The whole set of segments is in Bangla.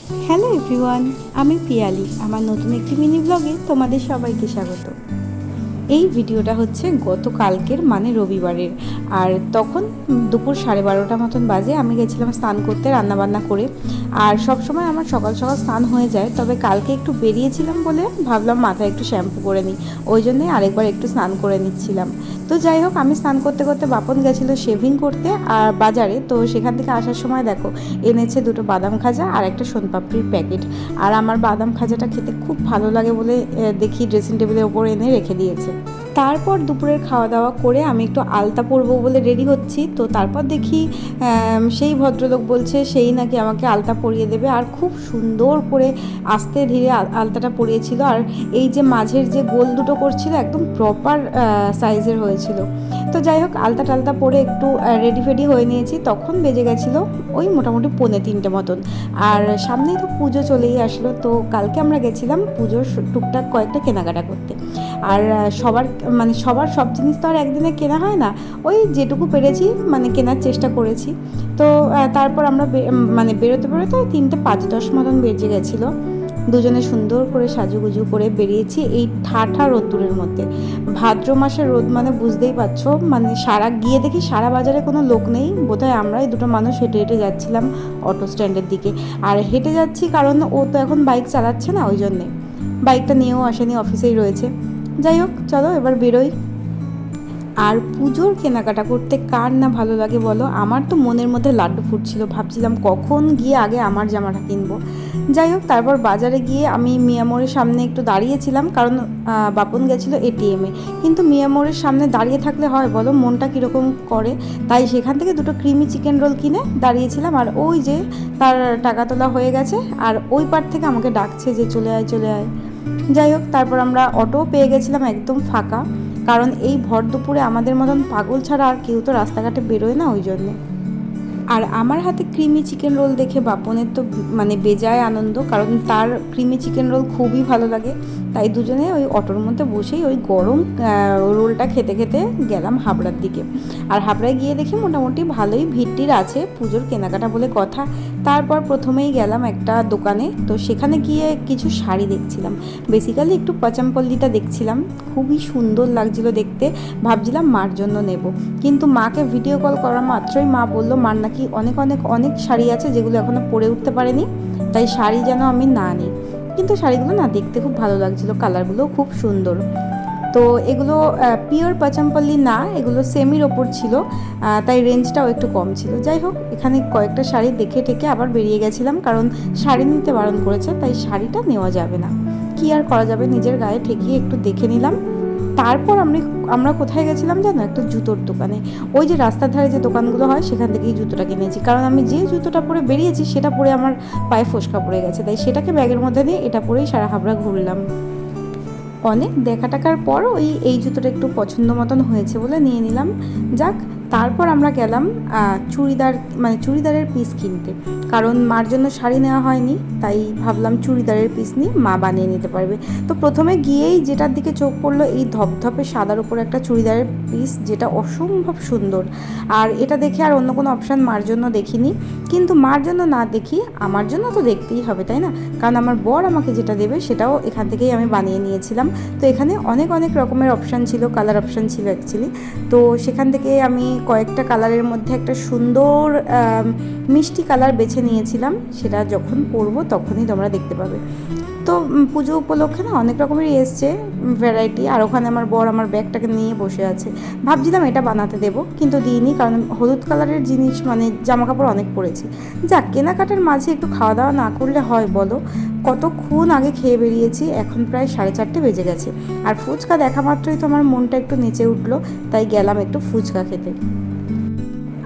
হ্যালো এভরিওয়ান আমি পিয়ালি আমার নতুন একটি মিনি ব্লগে তোমাদের সবাইকে স্বাগত। এই ভিডিওটা হচ্ছে গতকালকের মানে রবিবারের। আর তখন দুপুর সাড়ে বারোটা মতন বাজে, আমি গেছিলাম স্নান করতে, রান্নাবান্না করে। আর সব সময় আমার সকাল সকাল স্নান হয়ে যায়, তবে কালকে একটু বেরিয়েছিলাম বলে ভাবলাম মাথায় একটু শ্যাম্পু করে নিই। ওই জন্যই আরেকবার একটু স্নান করে নিচ্ছিলাম। তো যাই হোক, আমি স্নান করতে করতে বাপন গেছিল শেভিং করতে আর বাজারে। তো সেখান থেকে আসার সময় দেখো, এনেছে দুটো বাদাম খাজা আর একটা সোনপাপড়ির প্যাকেট। আর আমার বাদাম খাজাটা খেতে খুব ভালো লাগে বলে দেখি ড্রেসিং টেবিলের ওপর এনে রেখে দিয়েছে। তারপর দুপুরের খাওয়া দাওয়া করে আমি একটু আলতা পরবো বলে রেডি হচ্ছি। তো তারপর দেখি সেই ভদ্রলোক বলছে, সেই নাকি আমাকে আলতা পরিয়ে দেবে। আর খুব সুন্দর করে আস্তে ধীরে আলতাটা পরিয়েছিল। আর এই যে মাঝের যে গোল দুটো করছিল, একদম প্রপার সাইজের হয়েছিল। তো যাই হোক, আলতা টালতা পরে একটু রেডি ফেডি হয়ে নিয়েছি। তখন বেজে গেছিল ওই মোটামুটি পৌনে তিনটে মতন। আর সামনেই তো পুজো চলেই আসলো। তো কালকে আমরা গেছিলাম পুজোর টুকটাক কয়েকটা কেনাকাটা করতে। আর সবার মানে সবার সব জিনিস তো আর একদিনে কেনা হয় না। ওই যেটুকু পেরেছি মানে কেনার চেষ্টা করেছি। তো তারপর আমরা মানে বেরোতে বেরোতে তিনটে পাঁচ দশ মতন বেজে গেছিল। দুজনে সুন্দর করে সাজুগুজু করে বেরিয়েছি এই ঠাঠা রোদ্দুরের মধ্যে। ভাদ্র মাসের রোদ মানে বুঝতেই পারছ মানে সারা, গিয়ে দেখি সারা বাজারে কোনো লোক নেই। বোধহয় আমরাই দুটো মানুষ হেঁটে হেঁটে যাচ্ছিলাম অটো স্ট্যান্ডের দিকে। আর হেঁটে যাচ্ছি কারণ ও তো এখন বাইক চালাচ্ছে না, ওই জন্যে। বাইকটা নিয়েও আসেনি, অফিসেই রয়েছে। যাই হোক, চলো এবার বেরোই। আর পুজোর কেনাকাটা করতে কার না ভালো লাগে বলো? আমার তো মনের মধ্যে লাড্ডু ফুটছিল, ভাবছিলাম কখন গিয়ে আগে আমার জামাটা কিনবো। যাই হোক, তারপর বাজারে গিয়ে আমি মিয়ামোড়ের সামনে একটু দাঁড়িয়েছিলাম, কারণ বাপন গেছিল এটিএমে কিন্তু মিয়ামোড়ের সামনে দাঁড়িয়ে থাকলে হয়, বলো, মনটা কীরকম করে? তাই সেখান থেকে দুটো ক্রিমি চিকেন রোল কিনে দাঁড়িয়েছিলাম, আর ওই যে তার টাকা তোলা হয়ে গেছে, আর ওই পার থেকে আমাকে ডাকছে যে চলে আয় চলে আয়। যাই হোক, তারপর আমরা অটো পেয়ে গেছিলাম একদম ফাঁকা। কারণ এই ভর দুপুরে আমাদের মতন পাগল ছাড়া আর কেউ তো রাস্তাঘাটে বেরোয় না ওই জন্যে। আর আমার হাতে ক্রিমি চিকেন রোল দেখে বাপনের তো মানে বেজায় আনন্দ, কারণ তার ক্রিমি চিকেন রোল খুবই ভালো লাগে। তাই দুজনে ওই অটোর মধ্যে বসেই ওই গরম রোলটা খেতে খেতে গেলাম হাবড়ার দিকে। আর হাবড়ায় গিয়ে দেখি মোটামুটি ভালোই ভিড়টির আছে, পুজোর কেনাকাটা বলে কথা। তারপর প্রথমেই গেলাম একটা দোকানে। তো সেখানে গিয়ে কিছু শাড়ি দেখছিলাম। বেসিক্যালি একটু পচামপল্লিটা দেখছিলাম। খুবই সুন্দর লাগছিল দেখতে। ভাবছিলাম মার জন্য নেব। কিন্তু মাকে ভিডিও কল করা মাত্রই মা বলল, মার নাকি অনেক অনেক অনেক শাড়ি আছে যেগুলো এখনও পরে উঠতে পারেনি। তাই শাড়ি যেন আমি না নিই। কিন্তু শাড়িগুলো না দেখতে খুব ভালো লাগছিল। কালারগুলো খুব সুন্দর। তো এগুলো পিওর পাচামপল্লি না, এগুলো সেমির ওপর ছিল তাই রেঞ্জটাও একটু কম ছিল। যাই হোক, এখানে কয়েকটা শাড়ি দেখে টেকে আবার বেরিয়ে গেছিলাম, কারণ শাড়ি নিতে বারণ করেছে, তাই শাড়িটা নেওয়া যাবে না। কি আর করা যাবে, নিজের গায়ে ঠেকিয়ে একটু দেখে নিলাম। তারপর আমরা আমরা কোথায় গেছিলাম জানো? একটা জুতোর দোকানে। ওই যে রাস্তার ধারে যে দোকানগুলো হয়, সেখান থেকেই জুতোটা কিনেছি। কারণ আমি যে জুতোটা পরে বেরিয়েছি, সেটা পরে আমার পায়ে ফোসকা পড়ে গেছে। তাই সেটাকে ব্যাগের মধ্যে নিয়ে এটা পরেই সারা হাবড়া ঘুরলাম। অনেক দেখা টাকার পর ওই এই জুতোটা একটু পছন্দ মতন হয়েছে বলে নিয়ে নিলাম। যাক, তারপর আমরা গেলাম চুড়িদার মানে চুড়িদারের পিস কিনতে। কারণ মার জন্য শাড়ি নেওয়া হয়নি, তাই ভাবলাম চুড়িদারের পিস নিয়ে মা বানিয়ে নিতে পারবে। তো প্রথমে গিয়েই যেটার দিকে চোখ পড়ল, এই ধপধপে সাদার উপর একটা চুড়িদারের পিস যেটা অসম্ভব সুন্দর। আর এটা দেখে আর অন্য কোনো অপশান মার জন্য দেখিনি। কিন্তু মার জন্য না দেখি, আমার জন্য তো দেখতেই হবে, তাই না? কারণ আমার বর আমাকে যেটা দেবে সেটাও এখান থেকেই আমি বানিয়ে নিয়েছিলাম। তো এখানে অনেক অনেক রকমের অপশান ছিল কালার অপশান ছিল অ্যাকচুয়ালি তো সেখান থেকে আমি কয়েকটা কালারের মধ্যে একটা সুন্দর মিষ্টি কালার বেছে নিয়েছিলাম, সেটা যখন পরবো তখনই তোমরা দেখতে পাবে। তো পুজো উপলক্ষে না অনেক রকমেরই এসছে ভ্যারাইটি আর ওখানে আমার বর আমার ব্যাগটাকে নিয়ে বসে আছে। ভাবছিলাম এটা বানাতে দেবো, কিন্তু দিইনি, কারণ হলুদ কালারের জিনিস মানে জামা কাপড় অনেক পরেছি। যাক, কেনাকাটার মাঝে একটু খাওয়া দাওয়া না করলে হয় বলো? কতক্ষণ আগে খেয়ে বেরিয়েছি, এখন প্রায় সাড়ে চারটে বেজে গেছে। আর ফুচকা দেখা মাত্রই তো আমার মনটা একটু নেচে উঠল, তাই গেলাম একটু ফুচকা খেতে।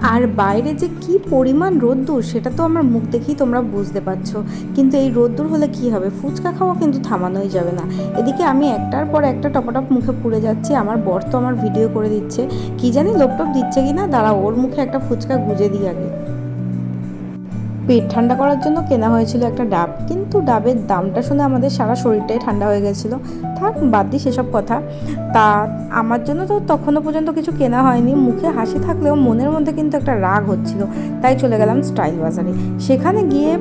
আর বাইরে যে কি পরিমাণ রোদ্দুর, সেটা তো আমার মুখ দেখেই তোমরা বুঝতে পারছ। কিন্তু এই রোদ্দুর হলে কি হবে? ফুচকা খাওয়া কিন্তু থামানোই যাবে না। এদিকে আমি একটার পর একটা টপাটপ মুখে পুড়ে যাচ্ছি। আমার বর তো আমার ভিডিও করে দিচ্ছে। কি জানি লোকটপ দিচ্ছে কি না দাঁড়া ওর মুখে একটা ফুচকা গুজে দিই আগে। পেট ঠান্ডা করার জন্য কেনা হয়েছিল একটা ডাব। কিন্তু ডাবের দামটা শুনে আমাদের সারা শরীরটাই ঠান্ডা হয়ে গেছিল। থাক, বাদ দিই সেসব কথা। তা আমার জন্য তো তখনও পর্যন্ত কিছু কেনা হয়নি। মুখে হাসি থাকলেও মনের মধ্যে কিন্তু একটা রাগ হচ্ছিল। তাই চলে গেলাম স্টাইল বাজারে। সেখানে গিয়ে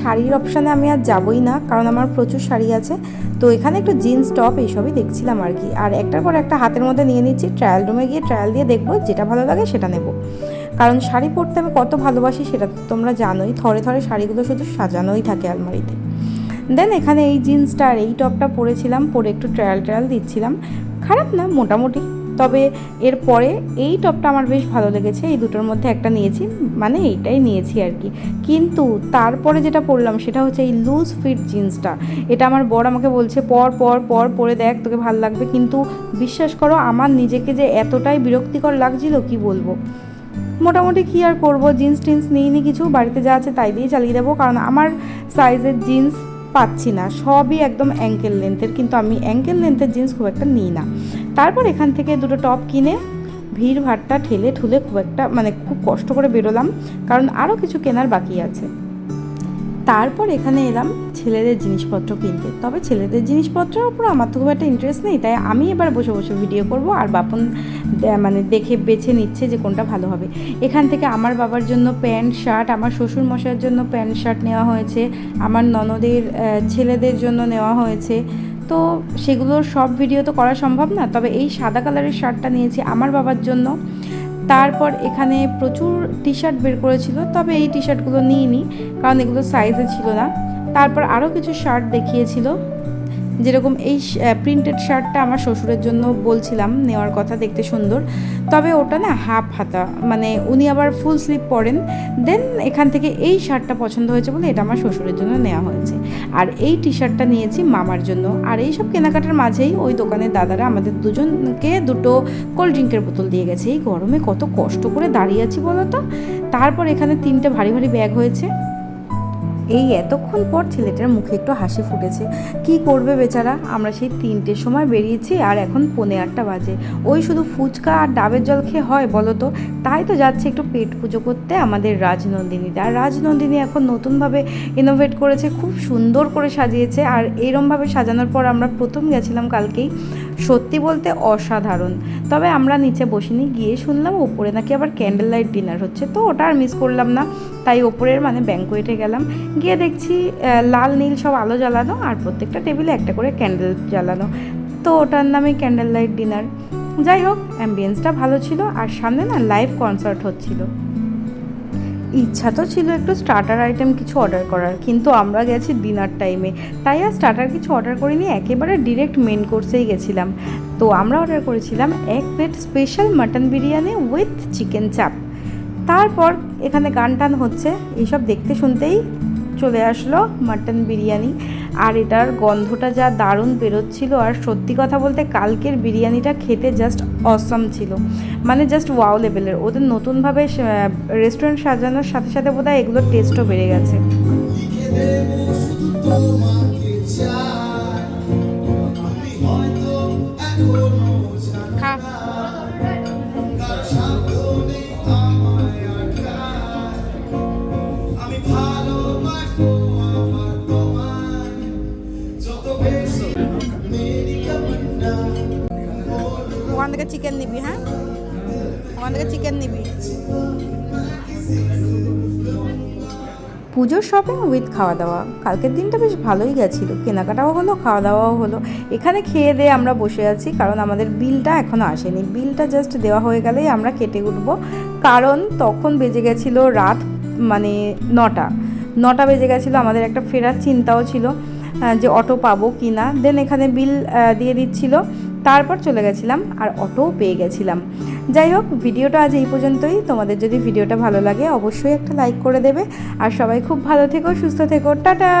শাড়ির অপশানে আমি আর যাবই না, কারণ আমার প্রচুর শাড়ি আছে। তো এখানে একটু জিন্স টপ এইসবই দেখছিলাম আর কি। আর একটার পর একটা হাতের মধ্যে নিয়ে নিচ্ছি। ট্রায়াল রুমে গিয়ে ট্রায়াল দিয়ে দেখব যেটা ভালো লাগে সেটা নেব। কারণ শাড়ি পরতে আমি কত ভালোবাসি সেটা তো তোমরা জানোই। থরে থরে শাড়িগুলো শুধু সাজানোই থাকে আলমারিতে। দেন এখানে এই জিন্সটা আর এই টপটা পরেছিলাম, পরে একটু ট্রায়াল ট্রায়াল দিচ্ছিলাম। খারাপ না, মোটামুটি। তবে এরপরে এই টপটা আমার বেশ ভালো লেগেছে, এই দুটোর মধ্যে একটা নিয়েছি মানে এইটাই নিয়েছি আর কি। কিন্তু তারপরে যেটা পরলাম সেটা হচ্ছে এই লুজ ফিট জিন্সটা। এটা আমার বর আমাকে বলছে, পর পর পর, পরে দেখ, তোকে ভালো লাগবে। কিন্তু বিশ্বাস করো, আমার নিজেকে যে এতটাই বিরক্তিকর লাগছিল, কি বলব? মোটামুটি কী আর করব? জিন্স টিন্স নিইনি কিছু, বাড়িতে যা আছে তাই দিয়ে চালিয়ে দেবো। কারণ আমার সাইজের জিন্স পাচ্ছি না। সবই একদম অ্যাঙ্কেল লেন্থের কিন্তু আমি অ্যাঙ্কেল লেন্থের জিন্স খুব একটা নিই না। তারপর এখান থেকে দুটো টপ কিনে ভিড় ভাড়টা ঠেলে ঠুলে খুব একটা মানে খুব কষ্ট করে বেরোলাম। কারণ আরও কিছু কেনার বাকি আছে। তারপর এখানে এলাম ছেলেদের জিনিসপত্র কিনতে। তবে ছেলেদের জিনিসপত্রের উপর আমার তো খুব একটা ইন্টারেস্ট নেই, তাই আমি এবার বসে বসে ভিডিও করব আর বাপন মানে দেখে বেছে নিচ্ছে যে কোনটা ভালো হবে। এখান থেকে আমার বাবার জন্য প্যান্ট, শার্ট, আমার শ্বশুর মশাইয়ের জন্য প্যান্ট, শার্ট নেওয়া হয়েছে, আমার ননদের ছেলেদের জন্য নেওয়া হয়েছে। তো সেগুলোর সব ভিডিও তো করা সম্ভব না, তবে এই সাদা কালারের শার্টটা নিয়েছি আমার বাবার জন্য। তারপর এখানে প্রচুর টি শার্ট বের করেছিল, তবে এই টি শার্টগুলো নিইনি, কারণ এগুলো সাইজে ছিল না। তারপর আরও কিছু শার্ট দেখিয়েছিল। যেরকম এই প্রিন্টেড শার্টটা আমার শ্বশুরের জন্য বলছিলাম, নেওয়ার কথা দেখতে সুন্দর। তবে ওটা না হাফ হাতা মানে উনি আবার ফুল স্লিপ পরেন। দেন এখান থেকে এই শার্টটা পছন্দ হয়েছে বলে এটা আমার শ্বশুরের জন্য নেওয়া হয়েছে। আর এই টি শার্টটা নিয়েছি মামার জন্য। আর এই সব কেনাকাটার মাঝেই ওই দোকানের দাদারা আমাদের দুজনকে দুটো কোল্ড ড্রিঙ্কের বোতল দিয়ে গেছে। এই গরমে কত কষ্ট করে দাঁড়িয়ে আছি বলো তো? তারপর এখানে তিনটে ভারী ভারী ব্যাগ হয়েছে। এই এতক্ষণ পর ছেলেটার মুখে একটু হাসি ফুটেছে। কি করবে বেচারা? আমরা সেই তিনটের সময় বেরিয়েছি আর এখন পনে আটটা বাজে। ওই শুধু ফুচকা আর ডাবের জল খেয়ে হয় বলো তো? তাই তো যাচ্ছে একটু পেট পুজো করতে আমাদের রাজনন্দিনীতে আর রাজনন্দিনী এখন নতুনভাবে ইনোভেট করেছে, খুব সুন্দর করে সাজিয়েছে। আর এরমভাবে সাজানোর পর আমরা প্রথম গেছিলাম কালকেই। সত্যি বলতে অসাধারণ। তবে আমরা নিচে বসিনি, গিয়ে শুনলাম ওপরে নাকি আবার ক্যান্ডেল লাইট ডিনার হচ্ছে। তো ওটা আর মিস করলাম না, তাই ওপরের মানে ব্যাঙ্কোয়েটে গেলাম। গিয়ে দেখছি লাল, নীল সব আলো জ্বালানো আর প্রত্যেকটা টেবিলে একটা করে ক্যান্ডেল জ্বালানো। তো ওটার নামে ক্যান্ডেল লাইট ডিনার যাই হোক অ্যাম্বিয়েন্সটা ভালো ছিল আর সামনে না লাইভ কনসার্ট হচ্ছিল। ইচ্ছা তো ছিল একটু স্টার্টার আইটেম কিছু অর্ডার করার, কিন্তু আমরা গেছি ডিনার টাইমে তাই আর স্টার্টার কিছু অর্ডার করিনি, একেবারে ডিরেক্ট মেন কোর্সেই গেছিলাম। তো আমরা অর্ডার করেছিলাম এক plate special mutton biryani with chicken chaap তারপর এখানে গান টান হচ্ছে, এইসব দেখতে শুনতেই চলে আসলো মাটন বিরিয়ানি। আর এটার গন্ধটা যা দারুণ বেরোচ্ছিল। আর সত্যি কথা বলতে কালকের বিরিয়ানিটা খেতে জাস্ট অসম ছিল। মানে জাস্ট ওয়াও লেভেলের ওদের নতুনভাবে রেস্টুরেন্ট সাজানোর সাথে সাথে বোধহয় এগুলোর টেস্টও বেড়ে গেছে। চিকেন নিবি হ্যাঁ? ওখান থেকে চিকেন নিবি। পুজোর শপিং উইথ খাওয়া দাওয়া কালকের দিনটা বেশ ভালোই গেছিল। কেনাকাটাও হলো খাওয়া দাওয়াও হলো। এখানে খেয়ে দিয়ে আমরা বসে আছি, কারণ আমাদের বিলটা এখনও আসেনি। বিলটা জাস্ট দেওয়া হয়ে গেলেই আমরা কেটে উঠব। কারণ তখন বেজে গেছিল রাত মানে নটা। নটা বেজে গেছিল, আমাদের একটা ফেরার চিন্তাও ছিল যে অটো পাবো কি না দেন এখানে বিল দিয়ে দিচ্ছিল। তারপর চলে গেছিলাম আর অটোও পেয়ে গেছিলাম। যাই হোক, ভিডিওটা আজ এই পর্যন্তই। তোমাদের যদি ভিডিওটা ভালো লাগে, অবশ্যই একটা লাইক করে দেবে। আর সবাই খুব ভালো থেকো, সুস্থ থেকো। টাটা!